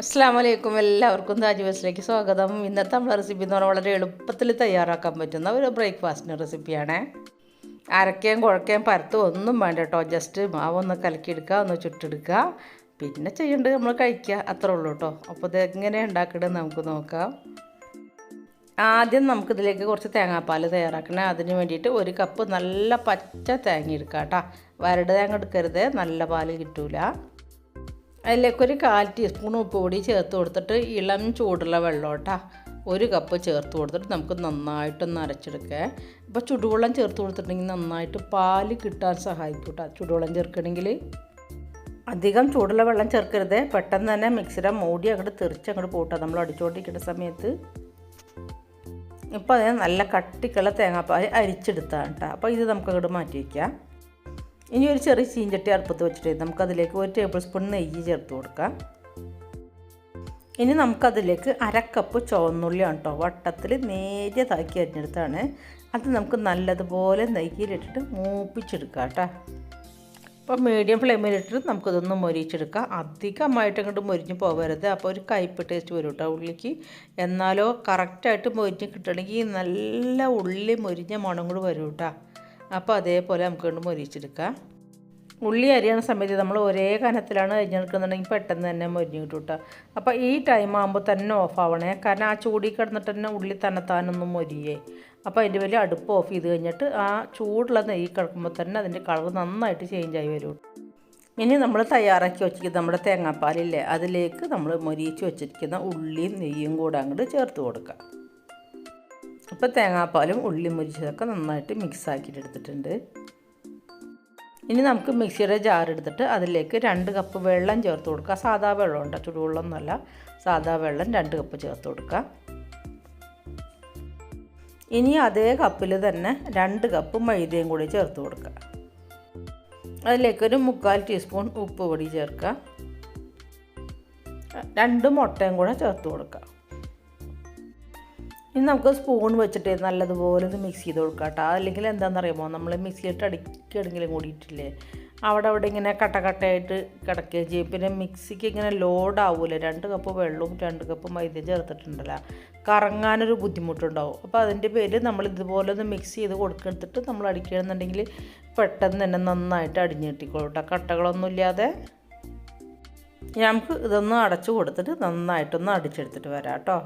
അസ്സാം വലൈക്കും എല്ലാവർക്കും താജ് ബസിലേക്ക് സ്വാഗതം. ഇന്നത്തെ നമ്മളെ റെസിപ്പി എന്ന് പറഞ്ഞാൽ വളരെ എളുപ്പത്തിൽ തയ്യാറാക്കാൻ പറ്റുന്ന ഒരു ബ്രേക്ക്ഫാസ്റ്റിന് റെസിപ്പിയാണ് അരക്കേം കുഴക്കേം പരത്തും ഒന്നും വേണ്ട കേട്ടോ ജസ്റ്റ് മാവൊന്ന് കലക്കിയെടുക്കുക ഒന്ന് ചുട്ടെടുക്കുക. പിന്നെ ചെയ്യേണ്ടത് നമ്മൾ കഴിക്കുക. അത്രേ ഉള്ളൂ കേട്ടോ അപ്പോൾ ഇത് എങ്ങനെ ഉണ്ടാക്കിയിട്ട് നമുക്ക് നോക്കാം. ആദ്യം നമുക്കിതിലേക്ക് കുറച്ച് തേങ്ങാപ്പാൽ തയ്യാറാക്കണം. അതിന് വേണ്ടിയിട്ട് ഒരു കപ്പ് നല്ല പച്ച തേങ്ങ എടുക്കാം കേട്ടോ വരട് തേങ്ങ എടുക്കരുത്. നല്ല പാൽ കിട്ടൂല. അതിലേക്ക് ഒരു കാൽ ടീസ്പൂൺ ഉപ്പ് പൊടി ചേർത്ത് കൊടുത്തിട്ട് ഇളം ചൂടുള്ള വെള്ളം ഒരു കപ്പ് ചേർത്ത് കൊടുത്തിട്ട് നമുക്ക് നന്നായിട്ടൊന്ന് അരച്ചെടുക്കുക ഇപ്പോൾ ചുടുവെള്ളം ചേർത്ത് കൊടുത്തിട്ടുണ്ടെങ്കിൽ നന്നായിട്ട് പാൽ കിട്ടാൻ സഹായിക്കും കേട്ടോ ചുടുവെള്ളം ചേർക്കണമെങ്കിൽ അധികം ചൂടുള്ള വെള്ളം ചേർക്കരുത്. പെട്ടെന്ന് തന്നെ മിക്സിയുടെ മൂടി അങ്ങോട്ട് തെറിച്ച് അങ്ങോട്ട് പോട്ടോ നമ്മൾ അടിച്ചുകൊണ്ടിരിക്കുന്ന സമയത്ത്. ഇപ്പോൾ അതിന് നല്ല കട്ടിക്കുള്ള തേങ്ങാപ്പാൽ അരിച്ചെടുത്താണ് കേട്ടോ. അപ്പോൾ ഇത് നമുക്ക് അങ്ങോട്ട് മാറ്റി വയ്ക്കാം. ഇനി ഒരു ചെറിയ ചീഞ്ചട്ടി അടുപ്പത്ത് വെച്ചിട്ട് നമുക്കതിലേക്ക് ഒരു ടേബിൾ സ്പൂൺ നെയ്യ് ചേർത്ത് കൊടുക്കാം. ഇനി നമുക്കതിലേക്ക് അരക്കപ്പ് ചുവന്നുള്ളിയാണ് കേട്ടോ വട്ടത്തിൽ നേരിയതാക്കി അരിഞ്ഞെടുത്താണ്. അത് നമുക്ക് നല്ലതുപോലെ നെയ്യിലിട്ടിട്ട് മൂപ്പിച്ചെടുക്കാം കേട്ടോ അപ്പോൾ മീഡിയം ഫ്ലെയിമിലിട്ടിട്ട് നമുക്കിതൊന്ന് മൊരിച്ചെടുക്കാം. അധികമായിട്ട് അങ്ങോട്ട് മൊരിഞ്ഞ് പോകരുത് അപ്പോൾ ഒരു കയ്പ് ടേസ്റ്റ് വരും കേട്ടോ ഉള്ളിക്ക്. എന്നാലോ കറക്റ്റായിട്ട് മൊരിഞ്ഞ് കിട്ടണമെങ്കിൽ നല്ല ഉള്ളി മൊരിഞ്ഞ മണം കൂടി വരും കേട്ടോ അപ്പോൾ അതേപോലെ നമുക്ക് കൊണ്ട് മൊരിച്ചെടുക്കാം. ഉള്ളി അരിയണ സമയത്ത് നമ്മൾ ഒരേ കനത്തിലാണ് അരിഞ്ഞെടുക്കുന്നുണ്ടെങ്കിൽ പെട്ടെന്ന് തന്നെ മുരിഞ്ഞു കിട്ടും കേട്ടോ അപ്പോൾ ഈ ടൈം ആകുമ്പോൾ തന്നെ ഓഫ് ആവണേ. കാരണം ആ ചൂടി കിടന്നിട്ട് തന്നെ ഉള്ളി തന്നെത്താനൊന്നും മൊരിയേ. അപ്പോൾ അതിന്റെ വലിയ അടുപ്പ് ഓഫ് ചെയ്ത് കഴിഞ്ഞിട്ട് ആ ചൂടുള്ള നെയ്യ് കിടക്കുമ്പോൾ തന്നെ അതിന്റെ കളർ നന്നായിട്ട് ചേഞ്ച് ആയി വരും. ഇനി നമ്മൾ തയ്യാറാക്കി വെച്ചിരിക്കുന്ന നമ്മുടെ തേങ്ങാപ്പാലില്ലേ? അതിലേക്ക് നമ്മൾ മൊരിയിച്ച് വെച്ചിരിക്കുന്ന ഉള്ളിയും നെയ്യും കൂടെ അങ്ങോട്ട് ചേർത്ത് കൊടുക്കുക അപ്പോൾ തേങ്ങാപ്പാലും ഉള്ളി മുരിച്ചതൊക്കെ നന്നായിട്ട് മിക്സ് ആക്കിയിട്ട് എടുത്തിട്ടുണ്ട്. ഇനി നമുക്ക് മിക്സിയുടെ ജാർ എടുത്തിട്ട് അതിലേക്ക് രണ്ട് കപ്പ് വെള്ളം ചേർത്ത് കൊടുക്കുക. സാധാ വെള്ളം ഉണ്ട് ചുടുവെള്ളം എന്നല്ല സാധാ വെള്ളം രണ്ട് കപ്പ് ചേർത്ത് കൊടുക്കുക. ഇനി അതേ കപ്പിൽ തന്നെ രണ്ട് കപ്പ് മൈദയും കൂടി ചേർത്ത് കൊടുക്കുക. അതിലേക്കൊരു മുക്കാൽ ടീസ്പൂൺ ഉപ്പ് പൊടി ചേർക്കുക. രണ്ട് മുട്ടയും കൂടെ ചേർത്ത് കൊടുക്കുക. ഇനി നമുക്ക് സ്പൂൺ വെച്ചിട്ട് നല്ലതുപോലെ ഒന്ന് മിക്സ് ചെയ്ത് കൊടുക്കാം കേട്ടോ അല്ലെങ്കിൽ എന്താണെന്നറിയുമോ? നമ്മൾ മിക്സിയിട്ട് അടിക്കണെങ്കിലും കൂടിയിട്ടില്ലേ? അവിടെ അവിടെ ഇങ്ങനെ കട്ട കട്ടയായിട്ട് കിടക്കുകയും ചെയ്യും. പിന്നെ മിക്സിക്ക് ഇങ്ങനെ ലോഡ് ആവില്ല രണ്ട് കപ്പ് വെള്ളവും രണ്ട് കപ്പ് മൈദ ചേർത്തിട്ടുണ്ടല്ലോ. കറങ്ങാനൊരു ബുദ്ധിമുട്ടുണ്ടാവും. അപ്പോൾ അതിന്റെ പേര് നമ്മൾ ഇതുപോലെ ഒന്ന് മിക്സ് ചെയ്ത് കൊടുക്കെടുത്തിട്ട് നമ്മൾ അടിക്കണമെന്നുണ്ടെങ്കിൽ പെട്ടെന്ന് തന്നെ നന്നായിട്ട് അടിഞ്ഞ് കിട്ടിക്കോളും കേട്ടോ കട്ടകളൊന്നും ഇല്ലാതെ നമുക്ക് ഇതൊന്ന് അടച്ചു കൊടുത്തിട്ട് നന്നായിട്ടൊന്ന് അടിച്ചെടുത്തിട്ട് വരാം കേട്ടോ.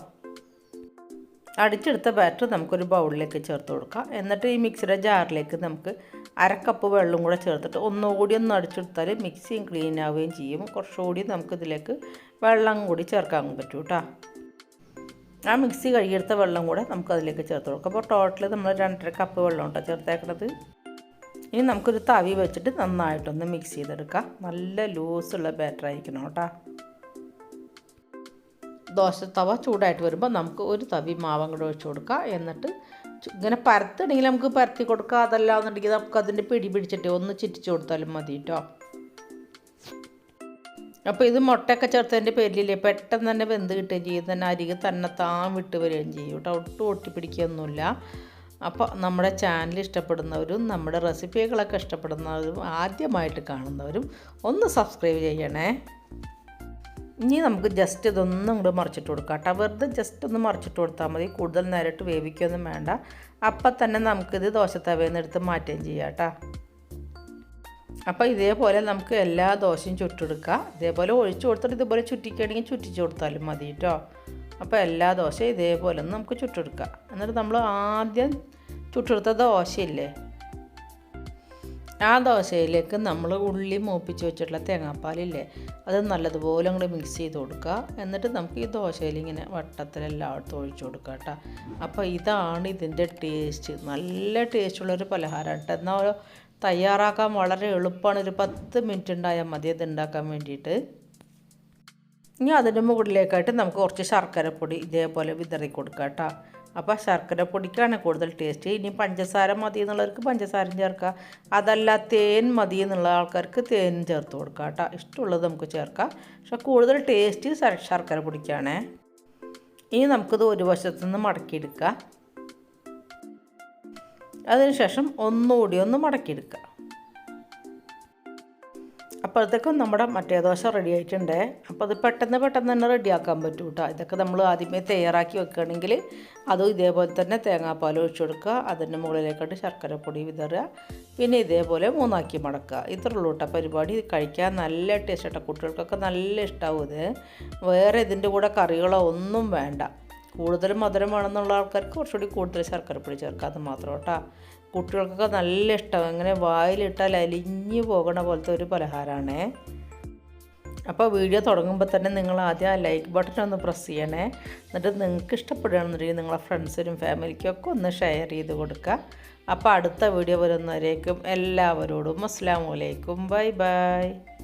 അടിച്ചെടുത്ത ബാറ്റർ നമുക്കൊരു ബൗളിലേക്ക് ചേർത്ത് കൊടുക്കാം. എന്നിട്ട് ഈ മിക്സിയുടെ ജാറിലേക്ക് നമുക്ക് അരക്കപ്പ് വെള്ളം കൂടെ ചേർത്തിട്ട് ഒന്നുകൂടി ഒന്ന് അടിച്ചെടുത്താൽ മിക്സിയും ക്ലീൻ ആവുകയും ചെയ്യും. കുറച്ചുകൂടി നമുക്കിതിലേക്ക് വെള്ളം കൂടി ചേർക്കാൻ പറ്റും കേട്ടോ ആ മിക്സി കഴുകിയെടുത്ത വെള്ളം കൂടെ നമുക്ക് അതിലേക്ക് ചേർത്ത് കൊടുക്കാം. അപ്പോൾ ടോട്ടൽ നമ്മൾ രണ്ടര കപ്പ് വെള്ളം ഉണ്ടോ ചേർത്തേക്കണത്. ഇനി നമുക്കൊരു തവി വെച്ചിട്ട് നന്നായിട്ടൊന്ന് മിക്സ് ചെയ്തെടുക്കാം. നല്ല ലൂസുള്ള ബാറ്റർ ആയിരിക്കണം കേട്ടോ ദോശത്തവ ചൂടായിട്ട് വരുമ്പോൾ നമുക്ക് ഒരു തവി മാവും കൂടെ ഒഴിച്ചു കൊടുക്കുക എന്നിട്ട് ഇങ്ങനെ പരത്തണമെങ്കിൽ നമുക്ക് പരത്തി കൊടുക്കുക അതല്ല എന്നുണ്ടെങ്കിൽ നമുക്ക് അതിന്റെ പിടി പിടിച്ചിട്ട് ഒന്ന് ചിറ്റിച്ചു കൊടുത്താലും മതി കേട്ടോ അപ്പോൾ ഇത് മുട്ടയൊക്കെ ചേർത്തതിന്റെ പേരിലില്ലേ? പെട്ടെന്ന് തന്നെ വെന്ത് കിട്ടുകയും ചെയ്യും. തന്നെ അരികെ തന്നെ താൻ വിട്ട് വരികയും ചെയ്യും കേട്ടോ ഒട്ടും ഒട്ടിപ്പിടിക്കുകയൊന്നുമില്ല. അപ്പോൾ നമ്മുടെ ചാനൽ ഇഷ്ടപ്പെടുന്നവരും നമ്മുടെ റെസിപ്പികളൊക്കെ ഇഷ്ടപ്പെടുന്നവരും ആദ്യമായിട്ട് കാണുന്നവരും ഒന്ന് സബ്സ്ക്രൈബ് ചെയ്യണേ. ഇനി നമുക്ക് ജസ്റ്റ് ഇതൊന്നും കൂടെ മറിച്ചിട്ട് കൊടുക്കാം കേട്ടോ. വെറുതെ ജസ്റ്റ് ഒന്ന് മറിച്ചിട്ട് കൊടുത്താൽ മതി. കൂടുതൽ നേരിട്ട് വേവിക്കൊന്നും വേണ്ട. അപ്പം തന്നെ നമുക്കിത് ദോശത്തവയിൽ നിന്ന് എടുത്ത് മാറ്റുകയും ചെയ്യാം കേട്ടോ. അപ്പോൾ ഇതേപോലെ നമുക്ക് എല്ലാ ദോശയും ചുട്ടെടുക്കാം. ഇതേപോലെ ഒഴിച്ചു കൊടുത്തിട്ട് ഇതുപോലെ ചുറ്റിക്കുകയാണെങ്കിൽ ചുറ്റിച്ച് കൊടുത്താലും മതി കേട്ടോ. അപ്പോൾ എല്ലാ ദോശയും ഇതേപോലെ നമുക്ക് ചുട്ടെടുക്കാം. എന്നിട്ട് നമ്മൾ ആദ്യം ചുട്ടെടുത്ത ദോശയില്ലേ? ആ ദോശയിലേക്ക് നമ്മൾ ഉള്ളി മൂപ്പിച്ച് വെച്ചിട്ടുള്ള തേങ്ങാപ്പാലില്ലേ അത് നല്ലതുപോലെ അങ്ങോട്ട് മിക്സ് ചെയ്ത് കൊടുക്കുക എന്നിട്ട് നമുക്ക് ഈ ദോശയിൽ ഇങ്ങനെ വട്ടത്തിലെല്ലായിടത്തും ഒഴിച്ചു കൊടുക്കുക കേട്ടോ അപ്പോൾ ഇതാണ് ഇതിന്റെ ടേസ്റ്റ് നല്ല ടേസ്റ്റുള്ളൊരു പലഹാരം കേട്ടോ എന്നാൽ തയ്യാറാക്കാൻ വളരെ എളുപ്പമാണ് ഒരു പത്ത് മിനിറ്റ് ഉണ്ടായാൽ മതി ഇത് ഉണ്ടാക്കാൻ വേണ്ടിയിട്ട്. ഇനി അതിന്റെ മുകളിലേക്കായിട്ട് നമുക്ക് കുറച്ച് ശർക്കരപ്പൊടി ഇതേപോലെ വിതറി കൊടുക്കുക കേട്ടോ അപ്പോൾ ശർക്കര പൊടിക്കാണ് കൂടുതൽ ടേസ്റ്റ് ഇനി പഞ്ചസാര മതി എന്നുള്ളവർക്ക് പഞ്ചസാരയും ചേർക്കുക അതല്ല തേൻ മതി എന്നുള്ള ആൾക്കാർക്ക് തേൻ ചേർത്ത് കൊടുക്കുക കേട്ടോ ഇഷ്ടമുള്ളത് നമുക്ക് ചേർക്കാം. പക്ഷെ കൂടുതൽ ടേസ്റ്റ് ശർക്കര പൊടിക്കാണേ. ഇനി നമുക്കിത് ഒരു വശത്തു നിന്ന് മടക്കിയെടുക്കുക അതിനുശേഷം ഒന്നുകൂടി ഒന്ന് മടക്കിയെടുക്കുക അപ്പോഴത്തേക്കും നമ്മുടെ മറ്റേ ദോശ റെഡി ആയിട്ടുണ്ട്. അപ്പോൾ അത് പെട്ടെന്ന് പെട്ടെന്ന് തന്നെ റെഡിയാക്കാൻ പറ്റും കേട്ടോ ഇതൊക്കെ നമ്മൾ ആദ്യമേ തയ്യാറാക്കി വെക്കുകയാണെങ്കിൽ അതും ഇതേപോലെ തന്നെ തേങ്ങാപ്പാൽ ഒഴിച്ചു കൊടുക്കുക. അതിന്റെ മുകളിലേക്കോട്ട് ശർക്കര പൊടി വിതറുക. പിന്നെ ഇതേപോലെ മൂന്നാക്കി മടക്കുക. ഇത്രയുള്ളൂ കേട്ടോ പരിപാടി. കഴിക്കാൻ നല്ല ടേസ്റ്റ് കേട്ടോ കുട്ടികൾക്കൊക്കെ നല്ല ഇഷ്ടമാവും ഇത്. വേറെ ഇതിന്റെ കൂടെ കറികളോ ഒന്നും വേണ്ട. കൂടുതൽ മധുരം വേണമെന്നുള്ള ആൾക്കാർക്ക് കുറച്ചുകൂടി കൂടുതൽ ശർക്കരപ്പൊടി ചേർക്കുക. അത് മാത്രം കേട്ടോ. കുട്ടികൾക്കൊക്കെ നല്ല ഇഷ്ടം. ഇങ്ങനെ വായിലിട്ടാൽ അലിഞ്ഞു പോകണ പോലത്തെ ഒരു പലഹാരമാണേ അപ്പോൾ വീഡിയോ തുടങ്ങുമ്പോൾ തന്നെ നിങ്ങൾ ആദ്യം ആ ലൈക്ക് ബട്ടൺ ഒന്ന് പ്രസ് ചെയ്യണേ. എന്നിട്ട് നിങ്ങൾക്ക് ഇഷ്ടപ്പെടുകയാണെന്നുണ്ടെങ്കിൽ നിങ്ങളെ ഫ്രണ്ട്സിനും ഫാമിലിക്കൊക്കെ ഒന്ന് ഷെയർ ചെയ്ത് കൊടുക്കുക. അപ്പോൾ അടുത്ത വീഡിയോ വരുന്നവരേക്കും എല്ലാവരോടും അസ്സാം ബൈ ബൈ.